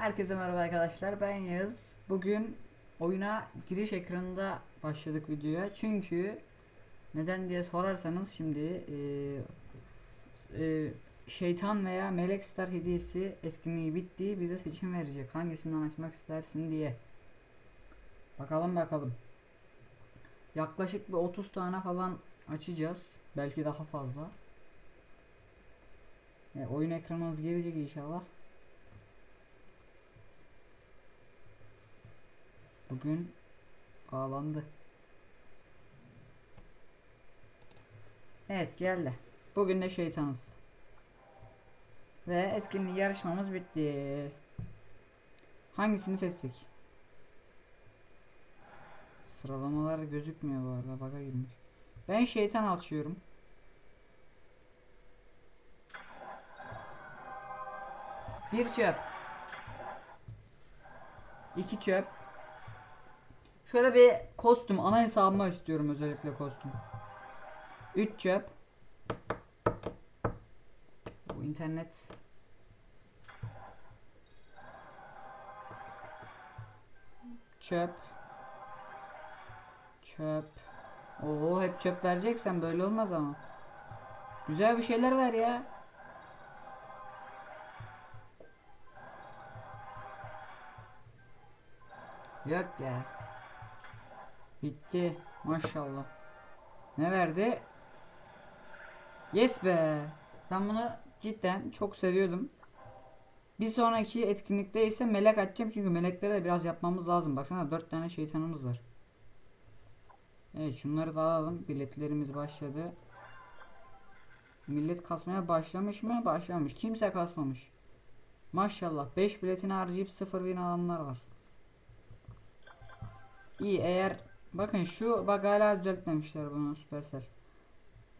Herkese merhaba arkadaşlar ben Yağız. Bugün oyuna giriş ekranında başladık videoya. Çünkü neden diye sorarsanız şimdi e, e, şeytan veya melek star hediyesi etkinliği bitti. Bize seçim verecek. Hangisinden açmak istersin diye. Bakalım bakalım. Yaklaşık bir 30 tane falan açacağız. Belki daha fazla. E, oyun ekranımız gelecek inşallah. Bugün ağlandı. Evet geldi. Bugün de şeytanız. Ve etkinlik yarışmamız bitti. Hangisini seçtik? Sıralamalar gözükmüyor bu arada. Baka girmiş. Ben şeytan açıyorum. Bir çöp. İki çöp. Şöyle bir kostüm ana hesabıma istiyorum özellikle kostüm. 3 çöp. Bu internet çöp çöp Oo hep çöp vereceksen böyle olmaz ama. Güzel bir şeyler ver ya. Yok ya. Bitti. Maşallah. Ne verdi? Yes be. Ben bunu cidden çok seviyordum. Bir sonraki etkinlikte ise melek açacağım çünkü melekleri de biraz yapmamız lazım. Baksana 4 tane şeytanımız var. Evet şunları da alalım. Biletlerimiz başladı. Millet kasmaya başlamış mı? Başlamış. Kimse kasmamış. Maşallah 5 biletini harcayıp 0 win alanlar var. İyi eğer bakın şu bak hala düzeltmemişler bunu Supercell.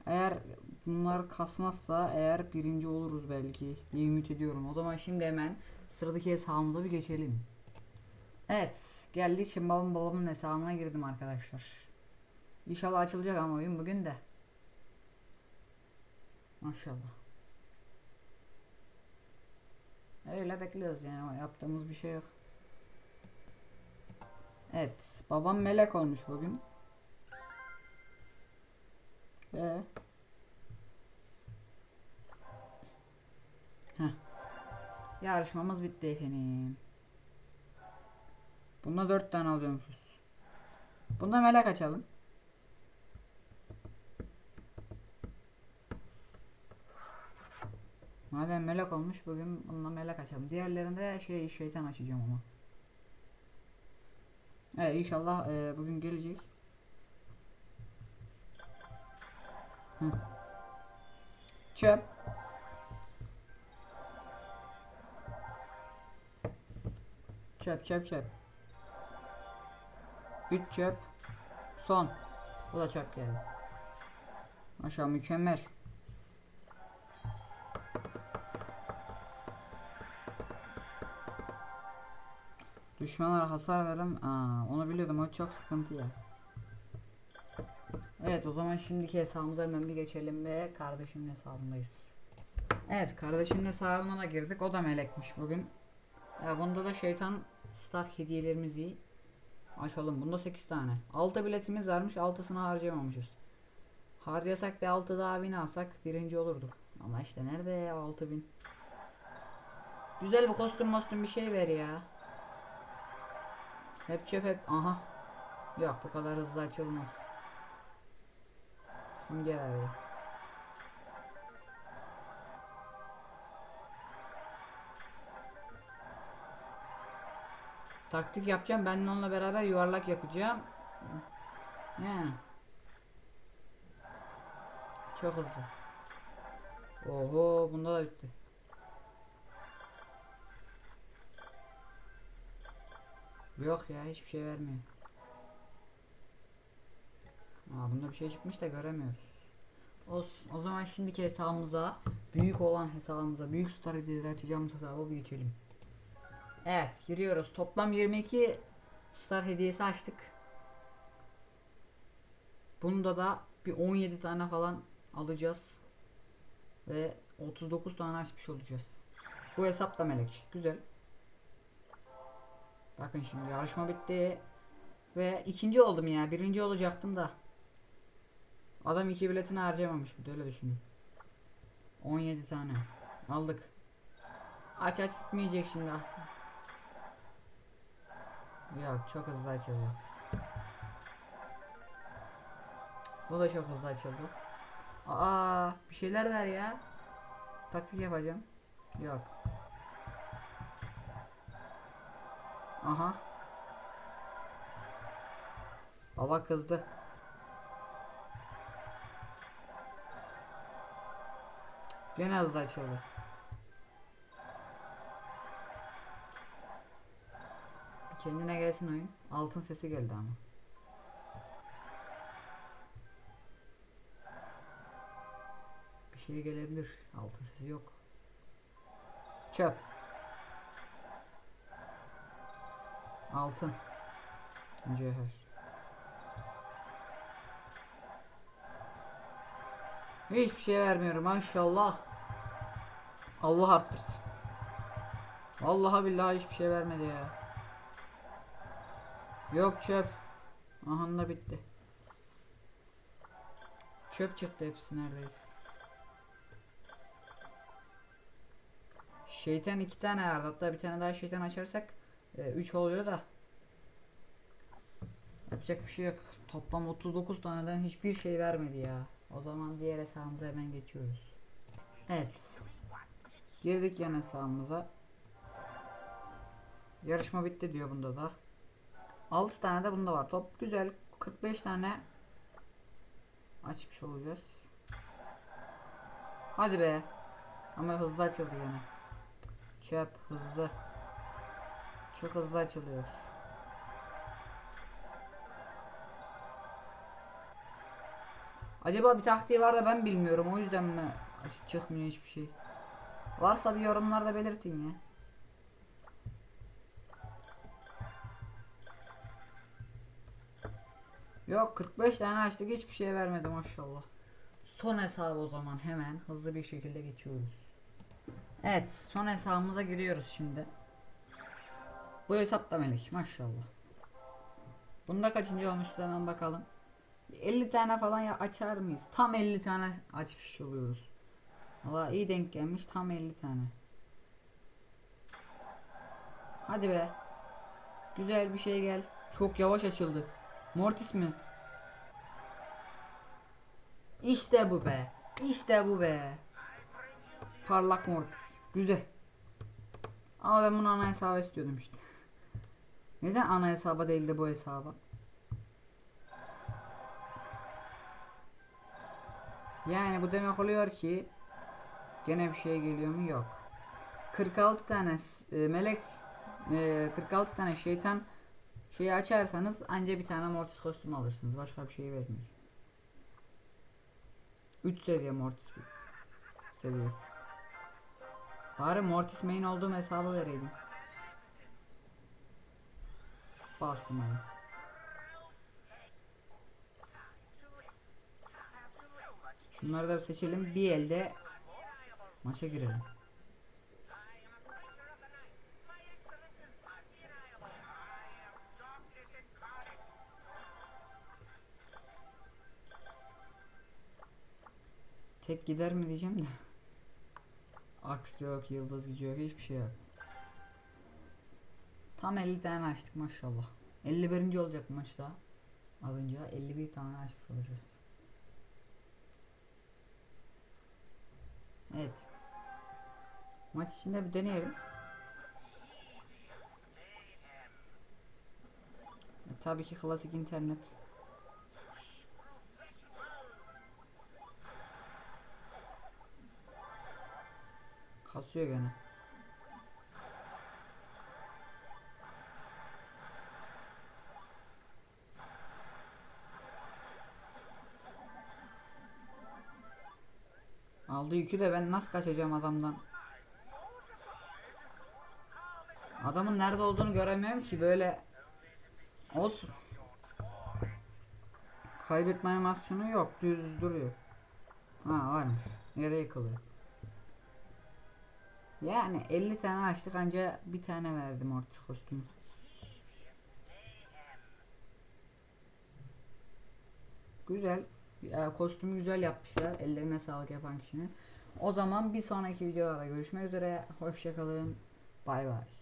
Eğer bunlar kasmazsa eğer birinci oluruz belki diye ümit ediyorum. O zaman şimdi hemen sıradaki hesabımıza bir geçelim. Evet geldik şimdi babam babamın hesabına girdim arkadaşlar. İnşallah açılacak ama oyun bugün de. Maşallah. Öyle bekliyoruz yani yaptığımız bir şey yok. Evet. Babam melek olmuş bugün. Ve Heh. Yarışmamız bitti efendim. Bunda dört tane alıyormuşuz. Bunda melek açalım. Madem melek olmuş bugün bununla melek açalım. Diğerlerinde şey şeytan açacağım ama. Evet inşallah e, bugün gelecek. Hı. Çöp. Çöp çöp çöp. 3 çöp. Son. Bu da çöp geldi. Maşallah mükemmel. Düşmanlara hasar veririm. Aa, onu biliyordum. O çok sıkıntı ya. Evet o zaman şimdiki hesabımıza hemen bir geçelim ve kardeşimin hesabındayız. Evet kardeşimin hesabına girdik. O da melekmiş bugün. Ya bunda da şeytan star hediyelerimiz iyi. Açalım. Bunda 8 tane. 6 biletimiz varmış. 6'sını harcayamamışız. Harcasak bir 6 daha bin alsak birinci olurduk. Ama işte nerede ya 6000? Güzel bir kostüm mostüm bir şey ver ya. Hep çöp hep. Aha. Yok bu kadar hızlı açılmaz. Simge ya. Taktik yapacağım. Ben onunla beraber yuvarlak yapacağım. Yani. Çok hızlı. Oho bunda da bitti. Yok ya hiçbir şey vermiyor. Aa bunda bir şey çıkmış da göremiyoruz. Olsun. O zaman şimdiki hesabımıza büyük olan hesabımıza büyük star hediyeleri açacağımız hesaba bir geçelim. Evet giriyoruz. Toplam 22 star hediyesi açtık. Bunda da bir 17 tane falan alacağız. Ve 39 tane açmış olacağız. Bu hesap da melek. Güzel. Bakın şimdi yarışma bitti. Ve ikinci oldum ya. Birinci olacaktım da. Adam iki biletini harcamamış. Bir öyle düşünün. 17 tane. Aldık. Aç aç bitmeyecek şimdi. Yok çok hızlı açıldı. Bu da çok hızlı açıldı. Aa bir şeyler ver ya. Taktik yapacağım. Yok. Aha. Baba kızdı. Gene hızlı açıldı. Kendine gelsin oyun. Altın sesi geldi ama. Bir şey gelebilir. Altın sesi yok. Çöp. Altın. Mücevher. Hiçbir şey vermiyorum maşallah. Allah arttırsın. Vallahi billahi hiçbir şey vermedi ya. Yok çöp. Aha da bitti. Çöp çıktı hepsi neredeyse. Şeytan iki tane vardı. Hatta bir tane daha şeytan açarsak 3 oluyor da. Yapacak bir şey yok. Toplam 39 taneden hiçbir şey vermedi ya. O zaman diğer hesabımıza hemen geçiyoruz. Evet. Girdik yan hesabımıza. Yarışma bitti diyor bunda da. 6 tane de bunda var. Top güzel. 45 tane açmış olacağız. Hadi be. Ama hızlı açıldı yine. Çöp hızlı. Çok hızlı açılıyor. Acaba bir taktiği var da ben bilmiyorum o yüzden mi çıkmıyor hiçbir şey. Varsa bir yorumlarda belirtin ya. Yok 45 tane açtık hiçbir şey vermedi maşallah. Son hesabı o zaman hemen hızlı bir şekilde geçiyoruz. Evet son hesabımıza giriyoruz şimdi. Bu hesap da melek maşallah. Bunda kaçıncı olmuştu hemen bakalım. 50 tane falan ya açar mıyız? Tam 50 tane açmış oluyoruz. Valla iyi denk gelmiş tam 50 tane. Hadi be. Güzel bir şey gel. Çok yavaş açıldı. Mortis mi? İşte bu be. İşte bu be. Parlak Mortis. Güzel. Ama ben bunu ana hesaba istiyordum işte. Neden ana hesaba değil de bu hesaba? Yani bu demek oluyor ki gene bir şey geliyor mu? Yok. 46 tane e, melek e, 46 tane şeytan şeyi açarsanız anca bir tane mortis kostüm alırsınız. Başka bir şey vermiyor. 3 seviye mortis seviyesi. Bari mortis main olduğum hesabı vereydim. Bastım abi. Şunları da seçelim. Bir elde maça girelim. Tek gider mi diyeceğim de. Aks yok, yıldız gücü yok, hiçbir şey yok. Tam 50 tane açtık maşallah. 51. olacak maçta. Alınca 51 tane açmış olacağız. Evet. Maç içinde bir deneyelim. E, tabii ki klasik internet. Kasıyor gene. Aldı yükü de ben nasıl kaçacağım adamdan? Adamın nerede olduğunu göremiyorum ki böyle olsun. Kaybetme animasyonu yok. Düz duruyor. Ha var mı? Yere yıkılıyor. Yani 50 tane açtık anca bir tane verdim orta kostümü. Güzel. Kostümü güzel yapmışlar. Ellerine sağlık yapan kişinin. O zaman bir sonraki videolarda görüşmek üzere. Hoşçakalın. Bay bay.